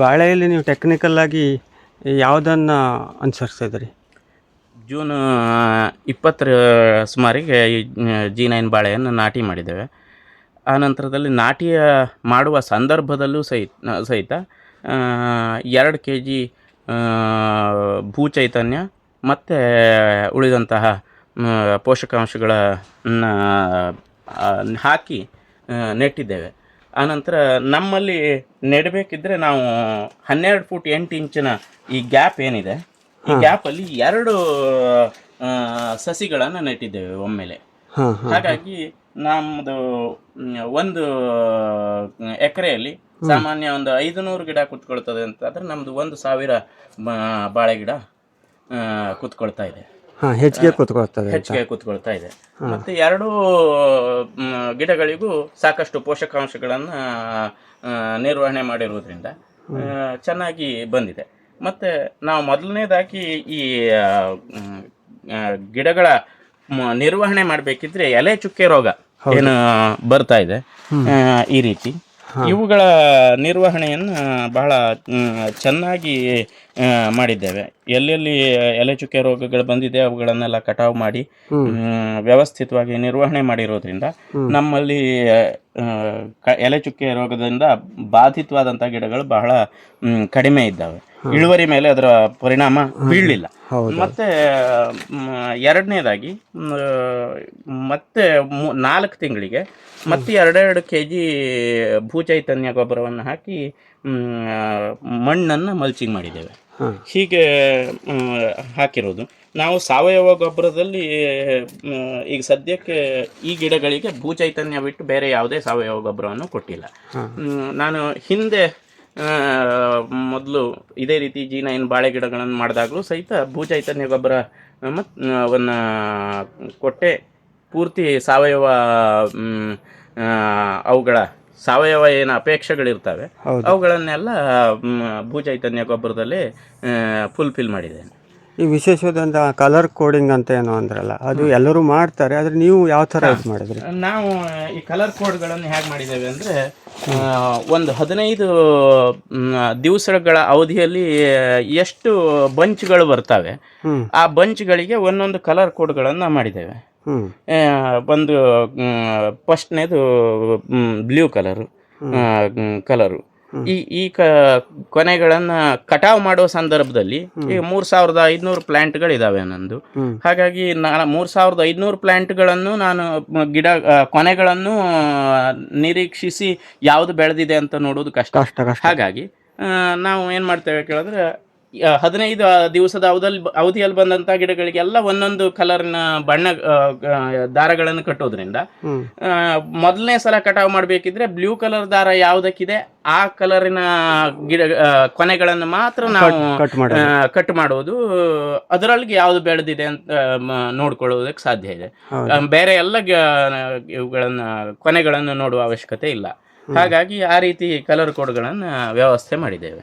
ಬಾಳೆಯಲ್ಲಿ ನೀವು ಟೆಕ್ನಿಕಲ್ ಆಗಿ ಯಾವುದನ್ನು ಅನುಸರಿಸ್ತಾ ಇದ್ದೀರಿ ಜೂನ್ ಇಪ್ಪತ್ತರ ಸುಮಾರಿಗೆ ಈ ಜಿ ನೈನ್ ಬಾಳೆಯನ್ನು ನಾಟಿ ಮಾಡಿದ್ದೇವೆ. ಆ ನಂತರದಲ್ಲಿ ನಾಟಿಯ ಮಾಡುವ ಸಂದರ್ಭದಲ್ಲೂ ಸಹಿತ ಸಹಿತ ಎರಡು ಕೆ ಜಿ ಭೂ ಚೈತನ್ಯ ಮತ್ತು ಉಳಿದಂತಹ ಪೋಷಕಾಂಶಗಳನ್ನು ಹಾಕಿ ನೆಟ್ಟಿದ್ದೇವೆ. ಆನಂತರ ನಮ್ಮಲ್ಲಿ ನೆಡಬೇಕಿದ್ರೆ ನಾವು ಹನ್ನೆರಡು ಫೂಟ್ ಎಂಟು ಇಂಚಿನ ಈ ಗ್ಯಾಪ್ ಏನಿದೆ ಈ ಗ್ಯಾಪಲ್ಲಿ ಎರಡು ಆ, ಸಸಿಗಳನ್ನು ನೆಟ್ಟಿದ್ದೇವೆ ಒಮ್ಮೆಲೆ. ಹಾಗಾಗಿ ನಮ್ಮದು ಒಂದು ಎಕರೆಯಲ್ಲಿ ಸಾಮಾನ್ಯ ಒಂದು ಐದು ನೂರು ಗಿಡ ಕುತ್ಕೊಳ್ತದೆ ಅಂತಾದ್ರೆ ನಮ್ದು ಒಂದು ಸಾವಿರ ಬಾಳೆ ಗಿಡ ಕುತ್ಕೊಳ್ತಾ ಇದೆ. ಹೆಚ್ಚಿಗೆ ಕೂತ್ಕೊಳ್ತದೆ ಹೆಚ್ಚಿಗೆ ಕೂತ್ಕೊಳ್ತಾ ಇದೆ. ಮತ್ತೆ ಎರಡು ಗಿಡಗಳಿಗೂ ಸಾಕಷ್ಟು ಪೋಷಕಾಂಶಗಳನ್ನು ನಿರ್ವಹಣೆ ಮಾಡಿರುವುದರಿಂದ ಚೆನ್ನಾಗಿ ಬಂದಿದೆ. ಮತ್ತೆ ನಾವು ಮೊದಲನೇದಾಗಿ ಈ ಗಿಡಗಳ ನಿರ್ವಹಣೆ ಮಾಡಬೇಕಿದ್ರೆ ಎಲೆ ಚುಕ್ಕೆ ರೋಗ ಏನು ಬರ್ತಾ ಇದೆ. ಈ ರೀತಿ. ಇವುಗಳ ನಿರ್ವಹಣೆಯನ್ನು ಬಹಳ ಚೆನ್ನಾಗಿ ಆ, ಮಾಡಿದ್ದೇವೆ. ಎಲ್ಲೆಲ್ಲಿ ಎಲೆ ಚುಕ್ಕೆ ರೋಗಗಳು ಬಂದಿದೆ ಅವುಗಳನ್ನೆಲ್ಲ ಕಟಾವು ಮಾಡಿ ವ್ಯವಸ್ಥಿತವಾಗಿ ನಿರ್ವಹಣೆ ಮಾಡಿರೋದ್ರಿಂದ ನಮ್ಮಲ್ಲಿ ಎಲೆ ಚುಕ್ಕೆ ರೋಗದಿಂದ ಬಾಧಿತವಾದಂಥ ಗಿಡಗಳು ಬಹಳ ಕಡಿಮೆ ಇದ್ದಾವೆ. ಇಳುವರಿ ಮೇಲೆ ಅದರ ಪರಿಣಾಮ ಬೀಳಲಿಲ್ಲ. ಮತ್ತೆ ಎರಡನೇದಾಗಿ ಮತ್ತೆ ನಾಲ್ಕು ತಿಂಗಳಿಗೆ ಮತ್ತೆ ಎರಡೆರಡು ಕೆ ಜಿ ಭೂಚೈತನ್ಯ ಗೊಬ್ಬರವನ್ನು ಹಾಕಿ ಮಣ್ಣನ್ನು ಮಲ್ಚಿಂಗ್ ಮಾಡಿದ್ದೇವೆ. ಹೀಗೆ ಹಾಕಿರೋದು. ನಾವು ಸಾವಯವ ಗೊಬ್ಬರದಲ್ಲಿ ಈಗ ಸದ್ಯಕ್ಕೆ ಈ ಗಿಡಗಳಿಗೆ ಭೂಚೈತನ್ಯ ಬಿಟ್ಟು ಬೇರೆ ಯಾವುದೇ ಸಾವಯವ ಗೊಬ್ಬರವನ್ನು ಕೊಟ್ಟಿಲ್ಲ. ನಾನು ಹಿಂದೆ ಮೊದಲು ಇದೇ ರೀತಿ ಜಿ ನೈನ್ ಬಾಳೆ ಗಿಡಗಳನ್ನು ಮಾಡಿದಾಗಲೂ ಸಹಿತ ಭೂಚೈತನ್ಯ ಗೊಬ್ಬರ ಮತ್ತು ಕೊಟ್ಟೆ ಪೂರ್ತಿ ಸಾವಯವ ಅವುಗಳ ಸಾವಯವ ಏನು ಅಪೇಕ್ಷೆಗಳಿರ್ತವೆ. ಅವುಗಳನ್ನೆಲ್ಲ ಭೂಚೈತನ್ಯ ಗೊಬ್ಬರದಲ್ಲಿ ಫುಲ್ಫಿಲ್ ಮಾಡಿದ್ದೇನೆ. ಈ ವಿಶೇಷವಾದಂಥ ಕಲರ್ ಕೋಡಿಂಗ್ ಅಂತ ಏನೋ ಅಂದ್ರಲ್ಲ ಅದು ಎಲ್ಲರೂ ಮಾಡ್ತಾರೆ ಆದರೆ ನೀವು ಯಾವ ಥರ ಯೂಸ್ ಮಾಡಿದ್ರಿ? ನಾವು ಈ ಕಲರ್ ಕೋಡ್ಗಳನ್ನು ಹೇಗೆ ಮಾಡಿದ್ದೇವೆ ಅಂದರೆ ಒಂದು ಹದಿನೈದು ದಿವಸಗಳ ಅವಧಿಯಲ್ಲಿ ಎಷ್ಟು ಬಂಚ್ಗಳು ಬರ್ತವೆ ಆ ಬಂಚ್ಗಳಿಗೆ ಒಂದೊಂದು ಕಲರ್ ಕೋಡ್ಗಳನ್ನು ಮಾಡಿದ್ದೇವೆ. ಒಂದು ಫಸ್ಟ್ನೇದು ಬ್ಲೂ ಕಲರು ಕಲರು ಈ ಈ ಕ ಕೊನೆಗಳನ್ನು ಕಟಾವ್ ಮಾಡೋ ಸಂದರ್ಭದಲ್ಲಿ ಈಗ ಮೂರು ಸಾವಿರದ ಐದುನೂರು ಪ್ಲ್ಯಾಂಟ್ಗಳಿದ್ದಾವೆ ನಂದು. ಹಾಗಾಗಿ ನಾನು ಮೂರು ಸಾವಿರದ ಐದುನೂರು ಪ್ಲ್ಯಾಂಟ್ಗಳನ್ನು ನಾನು ಗಿಡ ಕೊನೆಗಳನ್ನು ನಿರೀಕ್ಷಿಸಿ ಯಾವುದು ಬೆಳೆದಿದೆ ಅಂತ ನೋಡೋದು ಕಷ್ಟ. ಹಾಗಾಗಿ ನಾವು ಏನು ಮಾಡ್ತೇವೆ ಕೇಳಿದ್ರೆ ಹದಿನೈದು ದಿವಸದ ಅವಧಿ ಅವಧಿಯಲ್ಲಿ ಬಂದಂಥ ಗಿಡಗಳಿಗೆಲ್ಲ ಒಂದೊಂದು ಕಲರ್ನ ಬಣ್ಣ ದಾರಗಳನ್ನು ಕಟ್ಟೋದ್ರಿಂದ ಮೊದಲನೇ ಸಲ ಕಟಾವು ಮಾಡಬೇಕಿದ್ರೆ ಬ್ಲೂ ಕಲರ್ ದಾರ ಯಾವುದಕ್ಕಿದೆ ಆ ಕಲರಿನ ಗಿಡ ಕೊನೆಗಳನ್ನು ಮಾತ್ರ ನಾವು ಕಟ್ ಮಾಡೋದು. ಅದರೊಳಗೆ ಯಾವುದು ಬೆಳೆದಿದೆ ಅಂತ ನೋಡ್ಕೊಳ್ಳೋದಕ್ಕೆ ಸಾಧ್ಯ ಇದೆ. ಬೇರೆ ಎಲ್ಲ ಇವುಗಳನ್ನ ಕೊನೆಗಳನ್ನು ನೋಡುವ ಅವಶ್ಯಕತೆ ಇಲ್ಲ. ಹಾಗಾಗಿ ಆ ರೀತಿ ಕಲರ್ ಕೋಡ್ಗಳನ್ನು ವ್ಯವಸ್ಥೆ ಮಾಡಿದ್ದೇವೆ.